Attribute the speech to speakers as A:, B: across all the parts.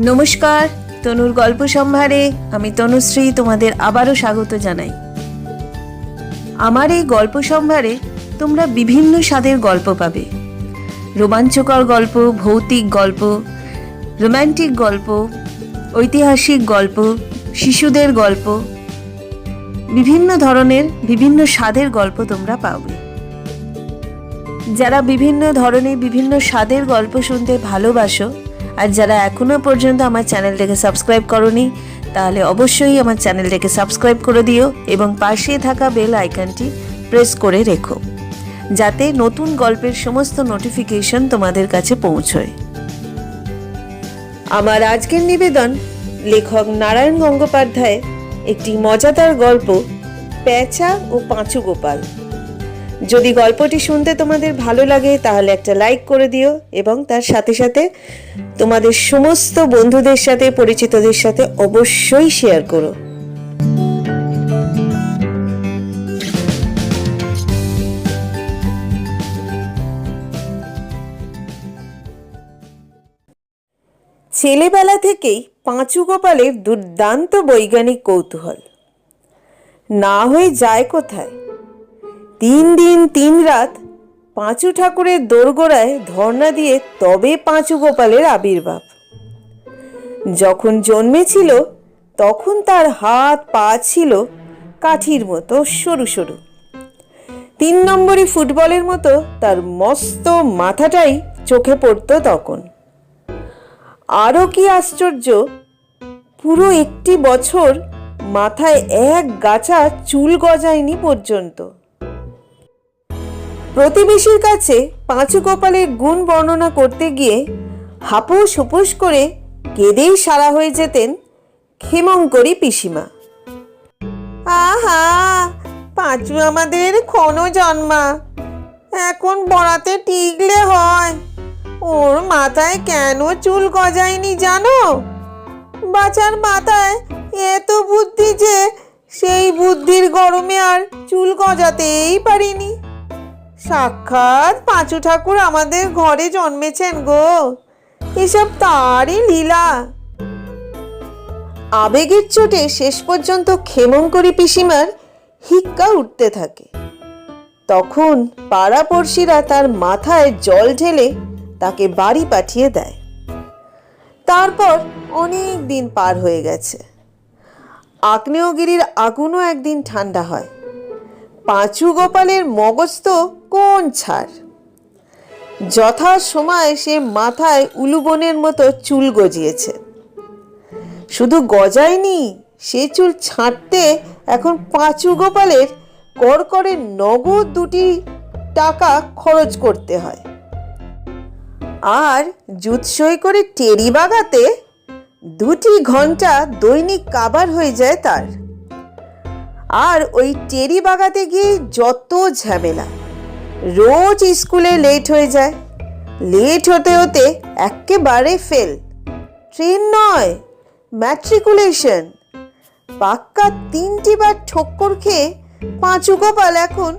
A: নমস্কার, তনুর গল্প সম্ভারে আমি তনুশ্রী তোমাদের আবারও স্বাগত জানাই। আমার এই গল্প সম্ভারে তোমরা বিভিন্ন স্বাদের গল্প পাবে। রোমাঞ্চকর গল্প, ভৌতিক গল্প, রোম্যান্টিক গল্প, ঐতিহাসিক গল্প, শিশুদের গল্প বিভিন্ন ধরনের, বিভিন্ন স্বাদের গল্প তোমরা পাবে যারা বিভিন্ন ধরনের, বিভিন্ন স্বাদের গল্প শুনতে ভালোবাসো, আর যারা এখনও পর্যন্ত আমার চ্যানেলটাকে সাবস্ক্রাইব করনি, তাহলে অবশ্যই আমার চ্যানেলটাকে সাবস্ক্রাইব করে দিও এবং পাশে থাকা বেল আইকনটি প্রেস করে রেখো, যাতে নতুন গল্পের সমস্ত নোটিফিকেশন তোমাদের কাছে পৌঁছয়। আমার আজকের নিবেদন লেখক নারায়ণ গঙ্গোপাধ্যায় একটি মজাদার গল্প, প্যাঁচা ও পাঁচু গোপাল। যদি গল্পটি শুনতে তোমাদের ভালো লাগে, তাহলে একটা লাইক করে দিও এবং তার সাথে সাথে তোমাদের সমস্ত বন্ধুদের সাথে, পরিচিতদের সাথে অবশ্যই শেয়ার করো। ছেলেবেলা থেকেই পাঁচু গোপালের দুর্দান্ত বৈজ্ঞানিক কৌতূহল। না হয়ে যায় কোথায়? তিন দিন তিন রাত পাঁচু ঠাকুরের দোরগোড়ায় ধর্ণা দিয়ে তবে পাঁচু গোপালের আবির্ভাব। যখন জন্মেছিল, তখন তার হাত পা ছিল কাঠির মতো সরু সরু। তিন নম্বরই ফুটবলের মতো তার মস্ত মাথাটাই চোখে পড়তো তখন। আরও কি আশ্চর্য? পুরো একটি বছর মাথায় এক গাছা চুল গজায়নি পর্যন্ত। প্রতিবেশীর কাছে পাঁচু কপালের গুণ বর্ণনা করতে গিয়ে হাপুস হুপুস করে কেঁদেই সারা হয়ে যেতেন ক্ষেমঙ্করী পিসিমা। আহা! পাঁচু আমাদের ক্ষণ জন্মা এখন বড়াতে টিকলে হয়। ওর মাথায় কেন চুল গজায়নি জানো? বাচ্চার মাথায় এত বুদ্ধি যে সেই বুদ্ধির গরমে আর চুল গজাতেই পারিনি। সাক্ষাৎ পাঁচু ঠাকুর আমাদের ঘরে জন্মেছেন গো। এসব তারই লীলা। আবেগের চোটে শেষ পর্যন্ত ক্ষেমঙ্করী পিসিমার হিক্কা উঠতে থাকে। তখন পাড়াপড়শিরা তার মাথায় জল ঢেলে তাকে বাড়ি পাঠিয়ে দেয়। তারপর অনেক দিন পার হয়ে গেছে। আগ্নেয়গিরির আগুনও একদিন ঠান্ডা হয়। পাঁচু গোপালের মগজ তো কোন ছাড়? যথা সময় সে মাথায় উলুবনের মতো চুল গজিয়েছে। শুধু গজায়নি, সে চুল ছাঁটতে এখন পাঁচু গোপালের করকরে নগদ দুটি টাকা খরচ করতে হয়। আর জুৎসই করে টেরি বাগাতে দুটি ঘণ্টা দৈনিক কাবার হয়ে যায় তার। আর ওই টেরি বাগাতে গিয়ে যত ঝামেলা, রোজ স্কুলে লেট হয়ে যায়। লেট হতে হতে একেবারে ফেল। ট্রেন নয়, ম্যাট্রিকুলেশন। পাক্কা তিনটি বার ঠক্কর খেয়ে পাঁচু কপাল এখন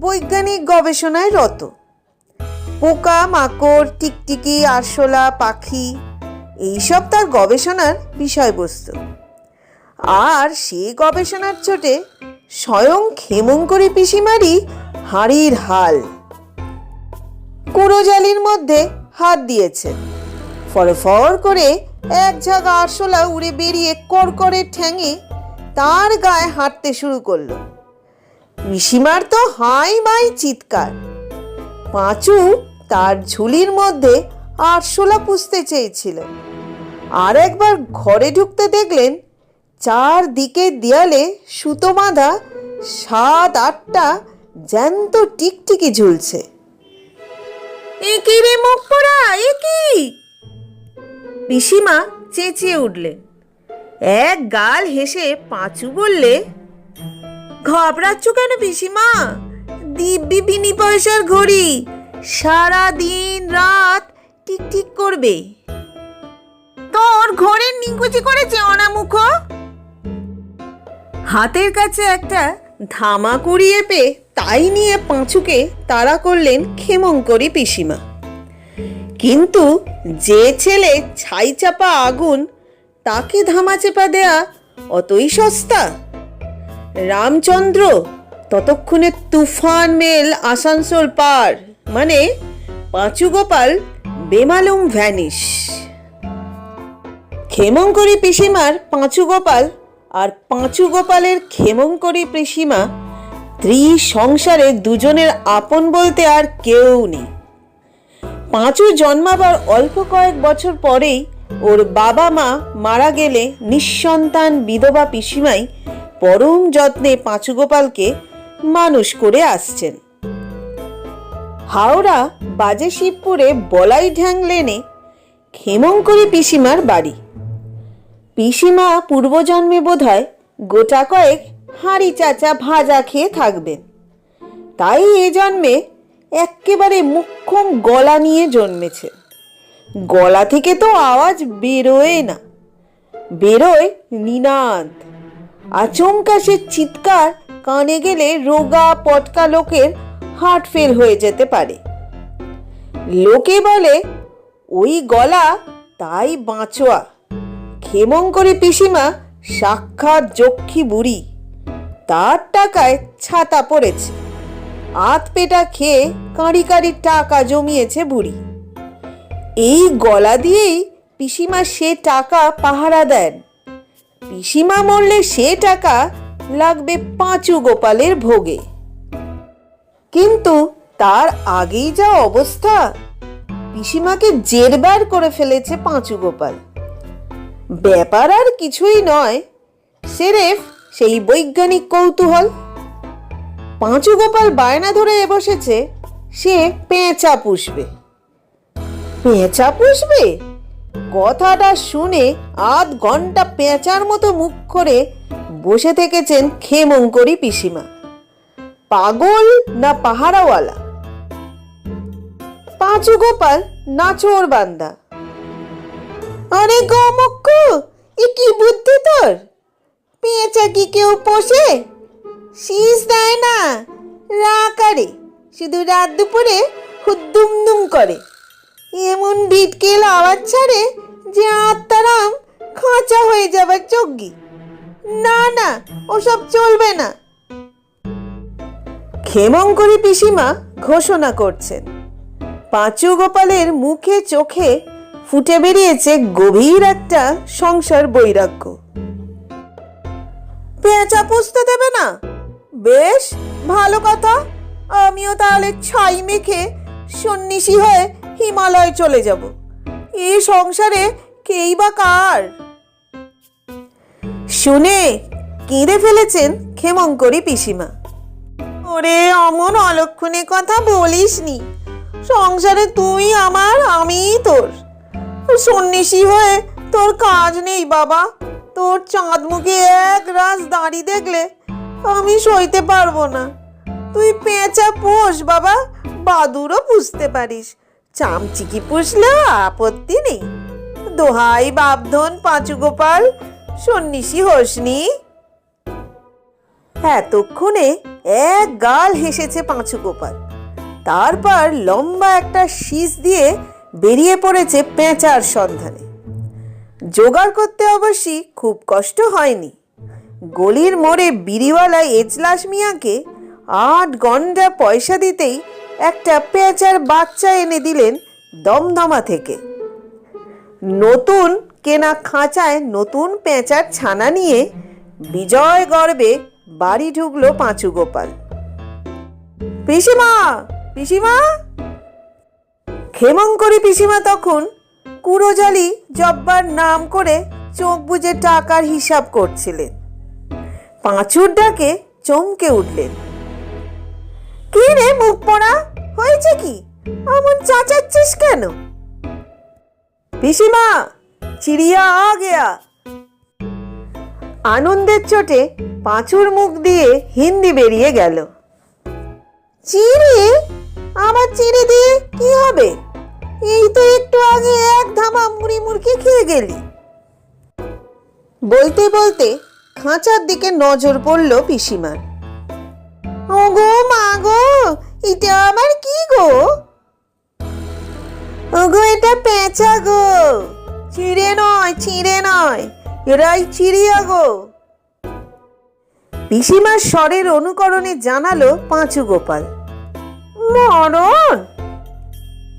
A: বৈজ্ঞানিক গবেষণায় রত। পোকা মাকড়, টিকটিকি, আরশোলা, পাখি, এইসব তার গবেষণার বিষয়বস্তু। আর সেই গবেষণার চোটে স্বয়ং ক্ষেমঙ্করী পিসিমারই হাড়ির হাল কুড়োজালির মধ্যে হাত দিয়েছেন ফরফর করে এক ঝাঁক আরশোলা উড়ে বেরিয়ে করকরে ঠ্যাঙে তার গায়ে হাঁটতে শুরু করল। পিসিমার তো হাই মাই চিৎকার। পাঁচু তার ঝুলির মধ্যে আরশোলা পুষতে চেয়েছিল আর একবার ঘরে ঢুকতে দেখলেন, চারদিকে দেয়ালে সুতো বাঁধা সাত আটটা জ্যান্ত টিকটিকি ঝুলছে। রে পিসিমা চেঁচিয়ে উঠলেন। এক গাল হেসে পাঁচু বললে, ঘাবড়াচ্ছ কেন পিসিমা? দিব্যি বিনি পয়সার ঘড়ি। সারা দিন রাত টিক টিক করবে। তোর ঘরের নিকুচি করেছে অনামুখ। হাতের কাছে একটা ধামা কুড়িয়ে পেয়ে তাই নিয়ে পাঁচুকে তাড়া করলেন ক্ষেমঙ্করী পিসিমা। কিন্তু যে ছেলে ছাই চাপা আগুন, তাকে ধামা চেপা দেয়া অতই সস্তা। রামচন্দ্র ততক্ষণে তুফান মেল আসানসোল পার। মানে পাঁচু গোপাল বেমালুম ভ্যানিশ। ক্ষেমঙ্করী পিসিমার পাঁচু গোপাল আর পাঁচু গোপালের ক্ষেমঙ্করী পিসিমা ত্রি সংসারে দুজনের আপন বলতে আর কেউ নেই। পাঁচু জন্মাবার অল্প কয়েক বছর পরেই ওর বাবা মা মারা গেলে নিঃসন্তান বিধবা পিসিমাই পরম যত্নে পাঁচু গোপালকে মানুষ করে আসছেন। হাওড়া বাজে শিবপুরে বলাই ঢ্যাং লেনে ক্ষেমঙ্করী পিসিমার বাড়ি। পিসিমা পূর্বজন্মে বোধহয় গোটা কয়েক হাঁড়ি চাচা ভাজা খেয়ে থাকবেন। তাই এ জন্মে এক্কেবারে মুখ্যম গলা নিয়ে জন্মেছে। গলা থেকে তো আওয়াজ বেরোয় না। বেরোয় নিনাদ। আচমকা সে চিৎকার কানে গেলে রোগা পটকা লোকের হার্ট ফেল হয়ে যেতে পারে। লোকে বলে, ওই গলা, তাই বাঁচোয়া। ক্ষেমঙ্করী পিসিমা সাক্ষাৎ যক্ষী বুড়ি। তার টাকায় ছাতা পড়েছে। আত পেটা খেয়ে কাঁড়ি কাঁড়ি টাকা জমিয়েছে বুড়ি। এই গলা দিয়েই পিসিমা সে টাকা পাহারা দেন। পিসিমা মরলে সে টাকা লাগবে পাঁচু গোপালের ভোগে। কিন্তু তার আগেই যা অবস্থা, পিসিমাকে জেরবার করে ফেলেছে পাঁচু গোপাল। ব্যাপার আর কিছুই নয় সেরেফ সেই বৈজ্ঞানিক কৌতূহল। পাঁচু গোপাল বায়না ধরে এ বসেছে, সে পেঁচা পুষবে। পেঁচা পুষবে? কথাটা শুনে আধ ঘণ্টা পেঁচার মতো মুখ করে বসে থেকেছেন ক্ষেমঙ্করী পিসিমা। পাগল না পাহারাওয়ালা? পাঁচু গোপাল নাচোর বান্দা। আরে গমক্ষ এ কি বুদ্ধি তোর? পেঁচা কি কেউ পোষে? শীষ দেয় না। রাকারে শুধু রাত দুপুরে হুদ্দুমদুম করে। এমন বিটকেল আওয়াজ ছাড়ে যে আত্মারাম খাঁচা হয়ে যাবার চোগ্গি না না, ওসব চলবে না। ক্ষেমঙ্করী পিসিমা ঘোষণা করছেন। পাঁচু গোপালের মুখে চোখে ফুটে বেরিয়েছে গভীর একটা সংসার বৈরাগ্য। পেঁচা পুষতে দেবে না? বেশ, ভালো কথা। আমিও তাহলে ছাই মেখে সন্ন্যাসী হয়ে হিমালয় চলে যাব। এই সংসারে কেই বা কার? শুনে কেঁদে ফেলেছেন ক্ষেমঙ্করী পিসিমা। ওরে অমন অলক্ষণে কথা বলিসনি। সংসারে তুই আমার, আমি তোর। সন্ন্যাসী হয়ে তোর কাজ নেই বাবা। তোর চাঁদ মুখে এক রাস দাঁড়ি দেখলে আমি সইতে পারব না। তুই পেঁচা পোষ বাবা, বাদুরও পুষতে পারিস। চামচিকি পুষলে আপত্তি নেই। দোহাই বাপধন পাঁচু গোপাল, সন্ন্যাসী হোসনি। এতক্ষণে এক গাল হেসেছে পাঁচু গোপাল। তারপর লম্বা একটা শীষ দিয়ে বেরিয়ে পড়েছে পেঁচার সন্ধানে। জোগাড় করতে অবশ্যই খুব কষ্ট হয়নি। গলির মোড়ে বিড়িওয়ালা এজলাস মিয়াকে আট গন্ডা পয়সা দিতেই একটা পেঁচার বাচ্চা এনে দিলেন দমদমা থেকে। নতুন কেনা খাঁচায় নতুন পেঁচার ছানা নিয়ে বিজয় গর্বে বাড়ি ঢুকলো পাঁচু গোপাল। পিসিমা পিসিমা? ক্ষেমঙ্করী পিসিমা তখন কুড়োজালি জব্বার নাম করে চোখ বুজে টাকার হিসাব করছিলেন। পাঁচুর ডাকে চমকে উঠলেন। কি রে মুখ পড়া, হয়েছে কি? অমন চাচাচ্ছিস কেন? পিসিমা চিড়িয়া আ গেয়া আনন্দের চোটে পাঁচুর মুখ দিয়ে হিন্দি বেরিয়ে গেল। চিড়ে? আমার চিড়ে দিয়ে কি হবে? এই তো একটু আগে এক ধামা মুড়ি মুড়কি খেয়ে গেলি। বলতে বলতে খাঁচার দিকে নজর পড়ল পিসিমার।
B: ও গো মা গো, এটা আবার কি গো? ও গো এটা পেঁচা গো। চিড়ে নয় চিড়ে নয়। এরাই চিড়িয়া গো।
A: পিসিমার স্বরের অনুকরণে জানালো পাঁচু গোপাল।
B: মরণ!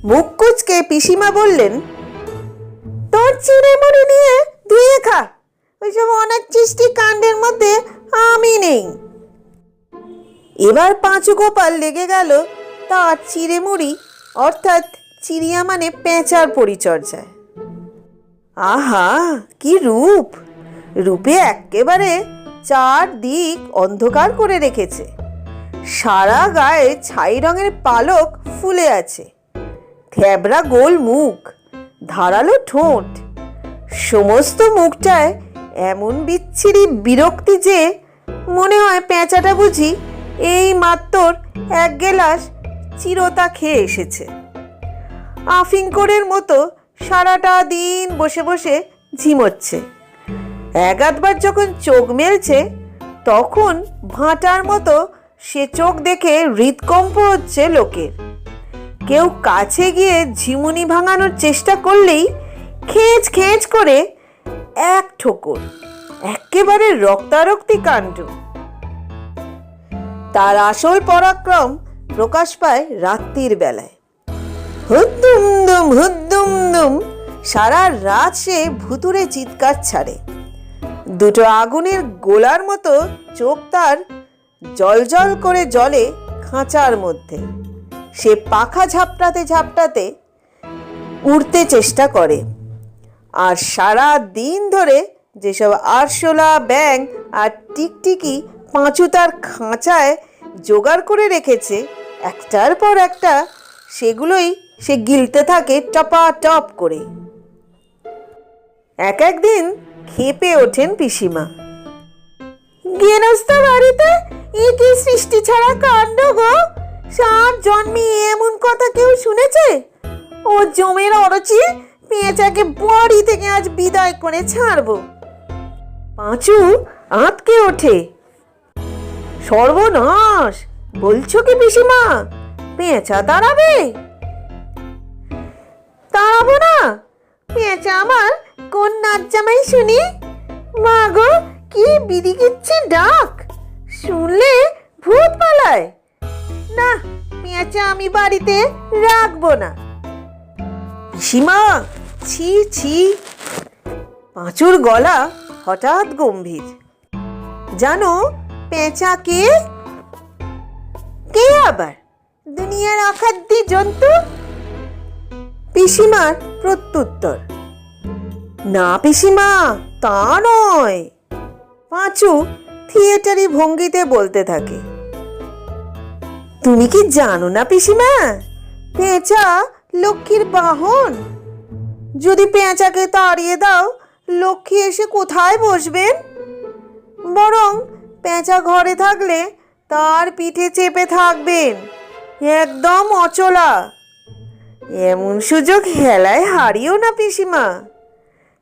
A: মুখ কুচকে পিসিমা বললেন,
B: তোর চিড়ে মুড়ি নিয়ে ধুয়ে খা। ওইসব অনেক চিষ্টি কাণ্ডের মধ্যে আমি নেই।
A: এবার পাঁচু গোপাল লেগে গেল তার চিড়েমুড়ি অর্থাৎ চিড়িয়া মানে পেঁচার পরিচর্যায়। আহা, কি রূপ। রূপে একেবারে চার দিক অন্ধকার করে রেখেছে। সারা গায়ে ছাই রঙের পালক ফুলে আছে। থ্যাবড়া গোল মুখ, ধারালো ঠোঁট। সমস্ত মুখটায় এমন বিচ্ছিরি বিরক্তি যে মনে হয় পেঁচাটা বুঝি এই মাত্র এক গেলাস চিরতা খেয়ে এসেছে। আফিংকরের মতো সারাটা দিন বসে বসে ঝিমোচ্ছে। এক আধবার যখন চোখ মেলছে, তখন ভাঁটার মতো সে চোখ দেখে হৃদকম্প হচ্ছে লোকের। কেউ কাছে গিয়ে ঝিমুনি ভাঙানোর চেষ্টা করলেই খেঁচ খেঁচ করে এক ঠোকর, একেবারে রক্তারক্তি কাণ্ড। তার আসল পরাক্রম প্রকাশ পায় রাত্রির বেলায়। হুদ্দুম দুম হুদ্দুম দুম। সারা রাত সে ভুতুরে চিৎকার ছাড়ে। দুটো আগুনের গোলার মতো চোখ তার জলজল করে জলে খাঁচার মধ্যে। সে পাখা ঝাপটাতে ঝাপটাতে উড়তে চেষ্টা করে। আর সারা দিন ধরে যেসব আরশোলা ব্যাং আর টিকটিকি পাঁচু তার খাঁচায় জোগাড় করে রেখেছে, একটার পর একটা সেগুলোই সে গিলতে থাকে টপা টপ করে। এক একদিন খেপে ওঠেন পিসিমা।
B: গেরস্ত বাড়িতে এ কি সৃষ্টি ছাড়া কাণ্ড গো? সাপ জন্মে এমন কথা কেউ শুনেছে? ও জমের অরচি পেঁচাকে বাড়ি থেকে আজ বিদায় করে ছাড়বো।
A: পাঁচু আঁতকে ওঠে। সর্বনাশ! বলছো কি পিসিমা? পেঁচা দাঁড়াবে?
B: তাড়াবো না। পেঁচা আমার কোন নাচ জামাই শুনি। মা গো, কি বিদিকিচ্ছে ডাক? শুনলে ভূত পালায়। না পেঁচা আমি বাড়িতে রাখব না।
A: পিসিমা, ছি ছি। পাঁচুর গলা হঠাৎ গম্ভীর। জানো পেঁচা কে?
B: কে আবার? দুনিয়ার অখাদ্য জন্তু?
A: পিসিমার প্রত্যুত্তর। না পিসিমা, তা নয়। পাঁচু থিয়েটারি ভঙ্গিতে বলতে থাকে। তুমি কি জানো না পিসিমা, পেঁচা লক্ষ্মীর বাহন? যদি পেঁচাকে তাড়িয়ে দাও, লক্ষ্মী এসে কোথায় বসবেন? বরং পেঁচা ঘরে থাকলে তার পিঠে চেপে থাকবেন, একদম অচলা। এমন সুযোগ হেলায় হারিও না পিসিমা।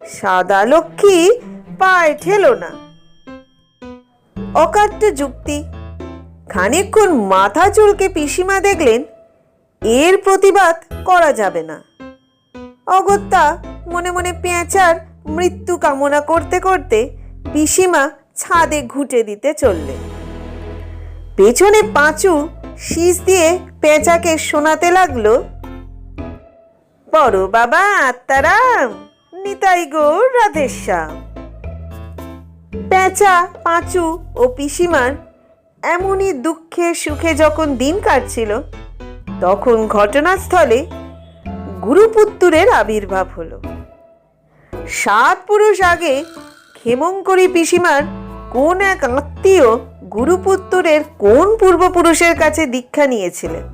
A: সাদা লক্ষ্মী পায়ে ঠেলো না। অকাট্য যুক্তি। খানিকক্ষণ মাথা চুলকে পিসিমা দেখলেন, এর প্রতিবাদ করা যাবে না। অগত্যা মনে মনে পেঁচার মৃত্যু কামনা করতে করতে পিসিমা ছাদে ঘুটে দিতে চললেন। পেছনে পাঁচু শীষ দিয়ে পেঁচাকে শোনাতে লাগল বড় বাবা আত্মারাম, নিতাই গৌর রাধেশ্যাম। পেঁচা পাঁচু ও পিসিমার এমনই দুঃখে সুখে যখন দিন কাটছিল, তখন ঘটনাস্থলে গুরুপুত্তুরের আবির্ভাব হলো। সাত পুরুষ আগে ক্ষেমঙ্করী পিসিমার কোন এক আত্মীয় গুরুপুত্তরের কোন পূর্বপুরুষের কাছে দীক্ষা নিয়েছিলেন?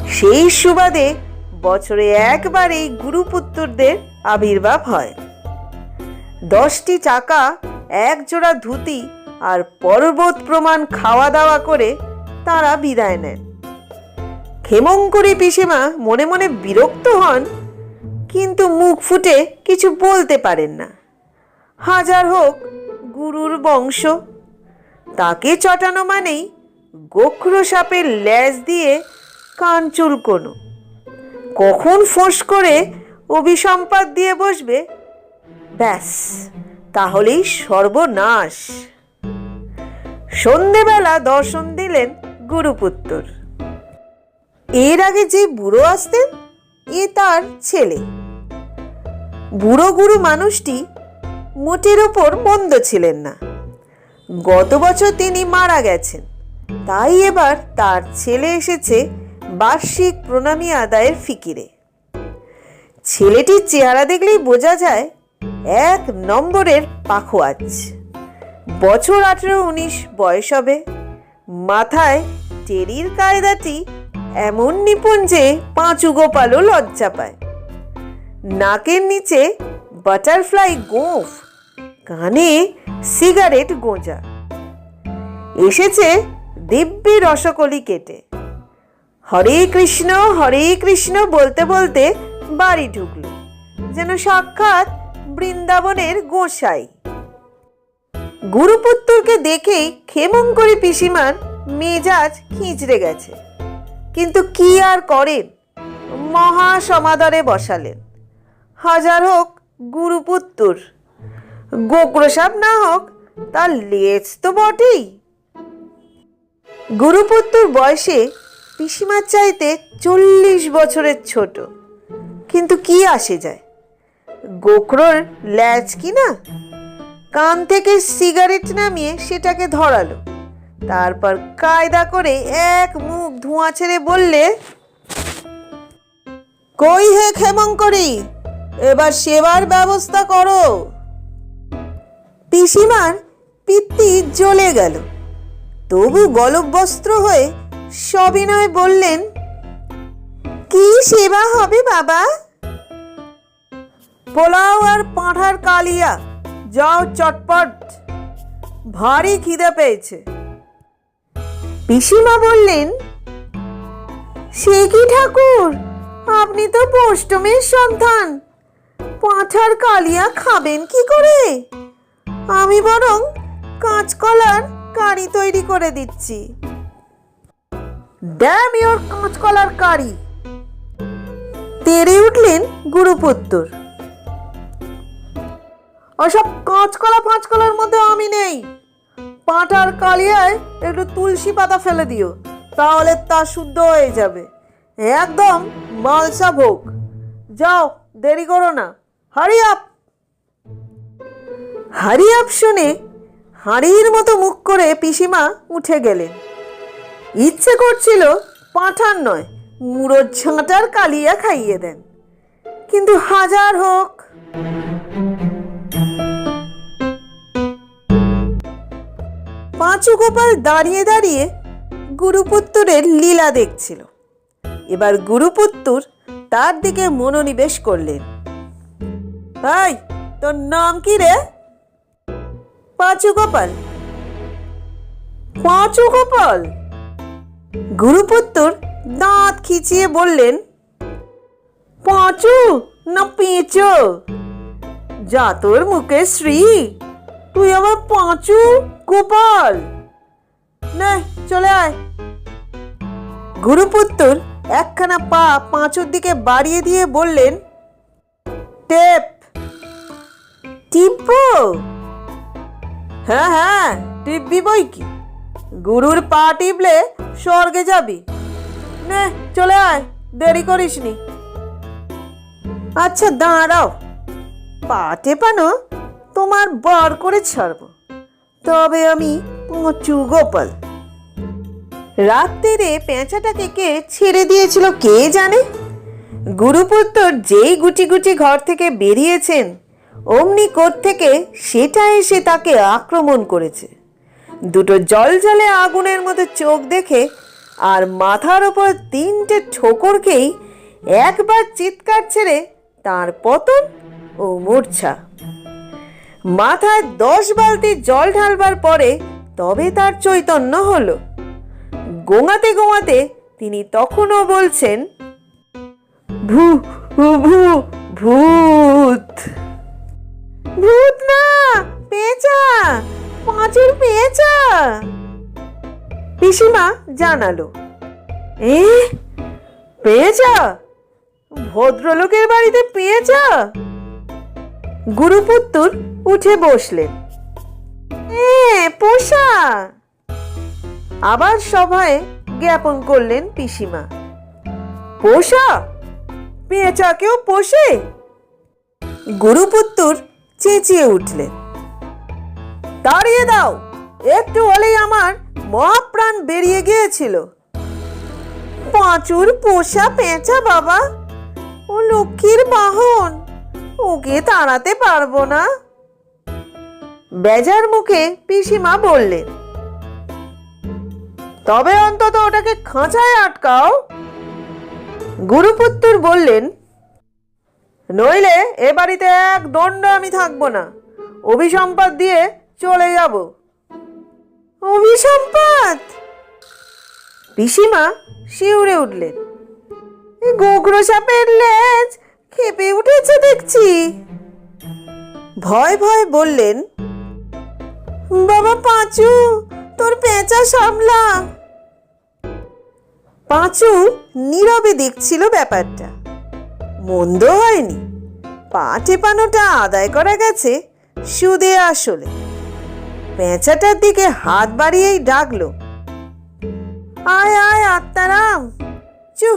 A: সেই সুবাদে বছরে একবার এই গুরুপুত্রদের আবির্ভাব হয়। দশটি চাকা, এক জোড়া ধুতি আর পর্বত প্রমাণ খাওয়া দাওয়া করে তারা বিদায় নেন। ক্ষেমঙ্করী পিসিমা মনে মনে বিরক্ত হন, কিন্তু মুখ ফুটে কিছু বলতে পারেন না। হাজার হোক, গুরুর বংশ। তাকে চটানো মানেই
B: গোখর সাপের ল্যাজ দিয়ে কান। চুলকোনো কখন ফোঁস করে অভিসম্পাদ দিয়ে বসবে? ব্যাস, তাহলেই সর্বনাশ। সন্ধেবেলা দর্শন দিলেন গুরুপুত্তর। এর আগে যে বুড়ো আসতেন, এ তার ছেলে। বুড়ো গুরু মানুষটি মোটের ওপর মন্দ ছিলেন না। গত বছর তিনি মারা গেছেন। তাই এবার তার ছেলে এসেছে বার্ষিক প্রণামী আদায়ের ফিকিরে। ছেলেটির চেহারা দেখলেই বোঝা যায় এক নম্বরের পাখোয়াজ। বছর আঠেরো উনিশ বয়স হবে। মাথায় টেরির কায়দাটি এমন নিপুণ যে পাঁচু গোপালও লজ্জা পায়। নাকের নিচে বাটারফ্লাই গোঁফ, কানে সিগারেট গোঁজা। এসেছে দিব্যি রসকলি কেটে। হরে কৃষ্ণ হরে কৃষ্ণ বলতে বলতে বাড়ি ঢুকলো। যেন সাক্ষাৎ বৃন্দাবনের গোসাই। গুরুপুত্রকে দেখেই ক্ষেমঙ্করী পিসিমার মেজাজ খিঁচড়ে গেছে। কিন্তু কি আর করেন? মহা সমাদরে বসালেন। হাজার হোক গুরুপুত্তর গোগ্রসাপ না হোক, তার লেজ তো বটেই। গুরুপুত্তর বয়সে পিসিমার চাইতে চল্লিশ বছরের ছোট। কিন্তু কি আসে যায়? গোখরোর ল্যাজ কি না? কান থেকে সিগারেট নামিয়ে সেটাকে ধরালো। তারপর কায়দা করে এক মুখ ধোঁয়া ছেড়ে বললে, কই হে ক্ষেমঙ্করী, এবার সেবার ব্যবস্থা করো। পিসিমার পিত্তি জ্বলে গেল। তবু গলবস্ত্র হয়ে সবিনয় বললেন, কি সেবা হবে বাবা? পোলাও আর পাঁঠার কালিয়া, যাও চটপট। ভারী খিদে পেয়েছে। পিসিমা বললেন, সে কি ঠাকুর? আপনি তো পোষ্টমের সন্তান। পাঁঠার কালিয়া খাবেন কি করে? আমি বরং কাঁচকলার কারি তৈরি করে দিচ্ছি। ড্যাম ইওর কাঁচকলার কারি তেরে উঠলেন গুরুপুত্তর। ওসব কাঁচকলা ফাঁচকলার মধ্যে আমি নেই। পাঁটার কালিয়ায় একটু তুলসী পাতা ফেলে দিও, তাহলে তা শুদ্ধ হয়ে যাবে। একদম মালসা ভোগ। যাও, দেরি করো না। Hurry up! হারি আপ শুনে হাঁড়ির মতো মুখ করে পিসিমা উঠে গেলেন। ইচ্ছে করছিল পাঁঠার নয়, মুড়োর ঝাঁটার কালিয়া খাইয়ে দেন। কিন্তু হাজার হোক। পাঁচু গোপাল দাঁড়িয়ে দাঁড়িয়ে গুরুপুত্তরের লীলা দেখছিল। এবার গুরুপুত্তর তার দিকে মনোনিবেশ করলেন। ভাই তোর নাম কি রে? পাঁচু গোপাল পাঁচু গোপাল গুরুপুত্তর দাঁত খিচিয়ে বললেন, পাঁচু না পেঁচো? যা তোর মুখে শ্রী, তুই আবার পাঁচু গোপাল? নে, চলে আয়। গুরুপুত্তর একখানা পা পাঁচুর দিকে বাড়িয়ে দিয়ে বললেন, টেপ টিপো হ্যাঁ হ্যাঁ টিপবি বই কি? গুরুর পা টিপলে স্বর্গে যাবি। নে, চলে আয়, দেরি করিসনি। আচ্ছা দাঁড়াও। পা টেপানো তোমার বার করে ছাড়বো। তবে আমি পঁচু গোপাল। রাত্রিরে পেঁচাটাকে কে ছেড়ে দিয়েছিল কে জানে? গুরুপুত্র যেই গুটি গুটি ঘর থেকে বেরিয়েছেন, অমনি থেকে সেটা এসে তাকে আক্রমণ করেছে। দুটো জল জলে আগুনের মতো চোখ দেখে আর মাথার ওপর তিনটে ঠোকরকেই একবার চিৎকার ছেড়ে তার পতন ও মূর্ছা। মাথায় দশ বালতি জল ঢালবার পরে তবে তার চৈতন্য হলো। গোঙাতে গোঙাতে তিনি তখনও বলছেন, ভূ ভূ ভূত। ভূত না, পেঁচা। পাঁচুর পেঁচা পিসিমা জানালো এ পেয়েছা? ভদ্রলোকের বাড়িতে পেয়েছা? গুরুপুত্তুর উঠে বসলেন, এ, পোষা। আবার সভায় জ্ঞাপন করলেন পিসিমা, পোষা? পেঁচাকেও পোষে? গুরুপুত্তুর চেঁচিয়ে উঠলেন দাঁড়িয়ে দাও। একটু হলেই আমার মহাপ্রাণ বেরিয়ে গিয়েছিল। পাঁচুর পোষা পেঁচা বাবা, ও লক্ষ্মীর বাহন, ওকে তাড়াতে পারব না। বেজার মুখে পিসিমা বললেন তবে অন্তত ওটাকে খাঁচায় আটকাও। গুরুপুত্তর বললেন, নইলে এ বাড়িতে এক দণ্ড আমি থাকব না। অভিসম্পাদ দিয়ে চলে যাব। অভিসম্পাদ পিসিমা শিউরে উঠলেন। গোগ্রো সাপের লেজ খেপে উঠেছে দেখছি। ভয় ভয় বললেন, বাবা পাঁচু, তোর পেঁচা সামলা। পাঁচু নীরবে দেখছিল ব্যাপারটা। মন্দ হয়নি। পা টেপানোটা আদায় করা গেছে সুদে আসলে। পেঁচাটার দিকে হাত বাড়িয়েই ডাকলো। আয় আয়, আত্মারাম। চু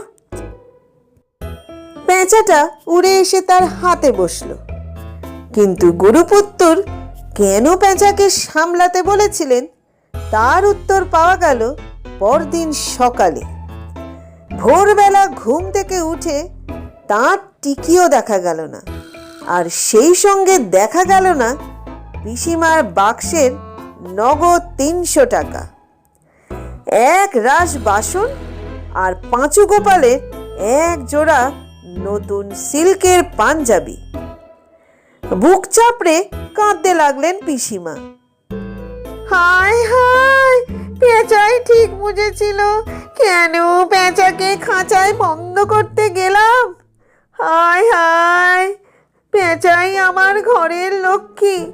B: পেঁচাটা উড়ে এসে তার হাতে বসল। কিন্তু গুরুপুত্তর কেন পেঁচাকে সামলাতে বলেছিলেন, তার উত্তর পাওয়া গেল পরদিন সকালে। ভোরবেলা ঘুম থেকে উঠে তার টিকিও দেখা গেল না, আর সেই সঙ্গে দেখা গেল না পিসিমার বাক্সের নগদ তিনশো টাকা। এক রাস বাসন আর পাঁচু গোপালের এক জোড়া নতুন সিল্কের পাঞ্জাবি। বুক চাপড়ে কাঁদতে লাগলেন পিসিমা। হায় হায়, পেঁচাই ঠিক বুঝেছিল, কেন পেঁচাকে খাঁচায় বন্ধ করতে গেলাম? হায় হায়, পেঁচাই আমার ঘরের লক্ষ্মী।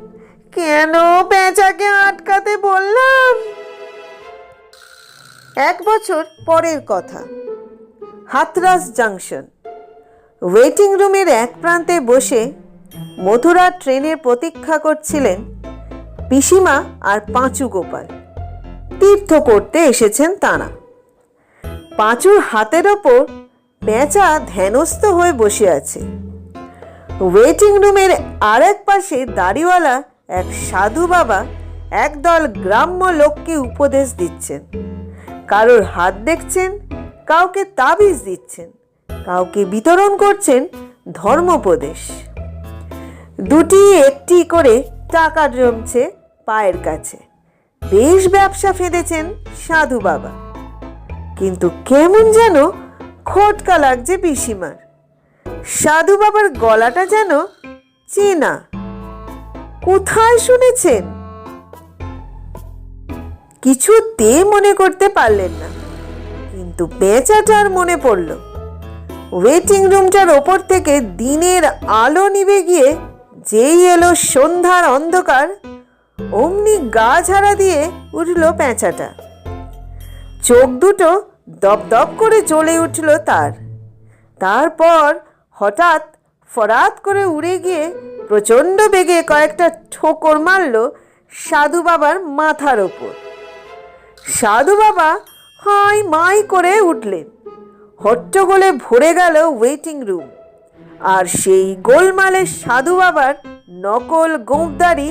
B: কেন পেঁচাকে আটকাতে বললাম? এক বছর পরের কথা। হাতরাস জাংশন। ওয়েটিং রুমের এক প্রান্তে বসে মথুরা ট্রেনের প্রতীক্ষা করছিলেন পিসিমা আর পাঁচু গোপাল। তীর্থ করতে এসেছেন তাঁরা। পাঁচুর হাতের ওপর পেঁচা ধ্যানস্থ হয়ে বসে আছে। ওয়েটিং রুমের আর এক পাশে দাড়িওয়ালা এক সাধু বাবা একদল গ্রাম্য লোককে উপদেশ দিচ্ছেন। কারোর হাত দেখছেন, কাউকে তাবিজ দিচ্ছেন, কাউকে বিতরণ করছেন ধর্মোপদেশ। দুটি একটি করে টাকা জমছে পায়ের কাছে। বেশ ব্যবসা ফেঁদেছেন সাধু বাবা। কিন্তু কেমন যেন খটকা লাগছে পিসিমার। সাধু বাবার গলাটা যেন চেনা। কোথায় শুনেছেন? কিছুতে মনে করতে পারলেন না। কিন্তু বেচাটার মনে পড়ল। ওয়েটিং রুমটার ওপর থেকে দিনের আলো নিভে গিয়ে যেই এলো সন্ধ্যার অন্ধকার, অমনি গা ঝাড়া দিয়ে উঠল পেঁচাটা চোখ দুটো দপদপ করে জ্বলে উঠল তার। তারপর হঠাৎ ফরাত করে উড়ে গিয়ে প্রচণ্ড বেগে কয়েকটা ঠোকর মারল সাধু বাবার মাথার ওপর। সাধু বাবা হাই মাই করে উঠলেন। হট্টগোলে ভরে গেল ওয়েটিং রুম আর সেই গোলমালে সাধু বাবার নকল গোঁপদারি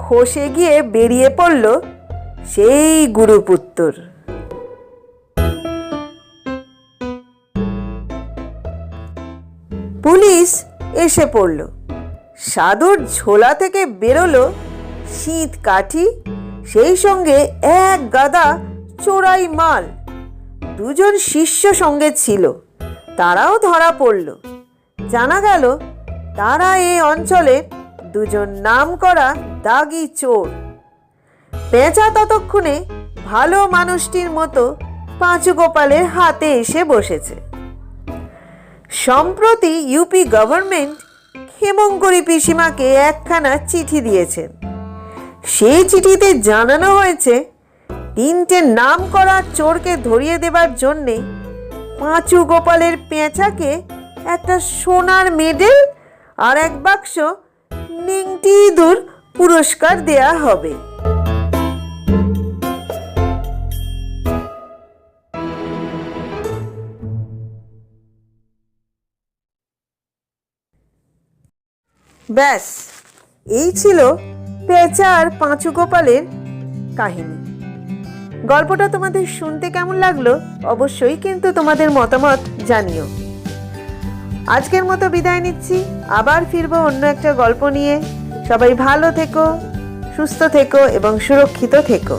B: খসে গিয়ে বেরিয়ে পড়ল সেই গুরুপুত্তর। পুলিশ এসে পড়ল। সাধুর ঝোলা থেকে বেরোলো শীত কাঠি, সেই সঙ্গে এক গাদা চোরাই মাল। দুজন শিষ্য সঙ্গে ছিল, তারাও ধরা পড়ল। জানা গেল, তারা এই অঞ্চলে দুজন নাম করা দাগি চোর। পেঁচা ততক্ষণে ভালো মানুষটির মতো পাঁচু গোপালের হাতে এসে বসেছে। সম্প্রতি ইউপি গভর্নমেন্ট ক্ষেমঙ্করী পিসিমাকে একখানা চিঠি দিয়েছেন। সেই চিঠিতে জানানো হয়েছে, তিনটে নাম করা চোরকে ধরিয়ে দেবার জন্যে পাঁচু গোপালের পেঁচাকে একটা সোনার মেডেল আর এক বাক্স নিংটি ইঁদুর পুরস্কার দেয়া হবে। ব্যাস, এই ছিল পেঁচা আর পাঁচু গোপালের কাহিনী। গল্পটা তোমাদের শুনতে কেমন লাগল অবশ্যই কিন্তু তোমাদের মতামত জানিও। আজকের মতো বিদায় নিচ্ছি, আবার ফিরবো অন্য একটা গল্প নিয়ে। সবাই ভালো থেকো, সুস্থ থেকো এবং সুরক্ষিত থেকো।